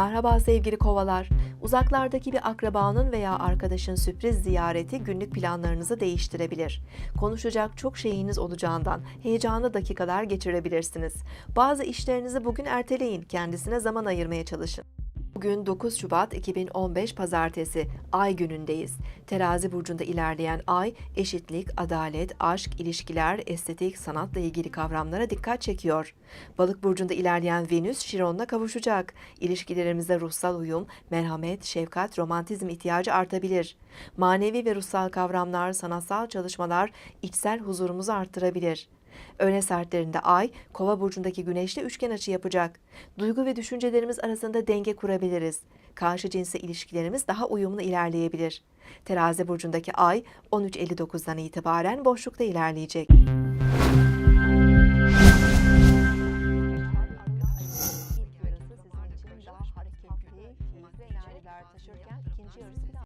Merhaba sevgili kovalar. Uzaklardaki bir akrabanın veya arkadaşın sürpriz ziyareti günlük planlarınızı değiştirebilir. Konuşacak çok şeyiniz olacağından heyecanlı dakikalar geçirebilirsiniz. Bazı işlerinizi bugün erteleyin, kendisine zaman ayırmaya çalışın. Bugün 9 Şubat 2015 Pazartesi, Ay günündeyiz. Terazi burcunda ilerleyen Ay, eşitlik, adalet, aşk, ilişkiler, estetik, sanatla ilgili kavramlara dikkat çekiyor. Balık burcunda ilerleyen Venüs, Şiron'la kavuşacak. İlişkilerimizde ruhsal uyum, merhamet, şefkat, romantizm ihtiyacı artabilir. Manevi ve ruhsal kavramlar, sanatsal çalışmalar içsel huzurumuzu arttırabilir. Öğle saatlerinde Ay, Kova burcundaki Güneş'le üçgen açı yapacak. Duygu ve düşüncelerimiz arasında denge kurabiliriz. Karşı cinsle ilişkilerimiz daha uyumlu ilerleyebilir. Terazi burcundaki Ay 13.59'dan itibaren boşlukta ilerleyecek.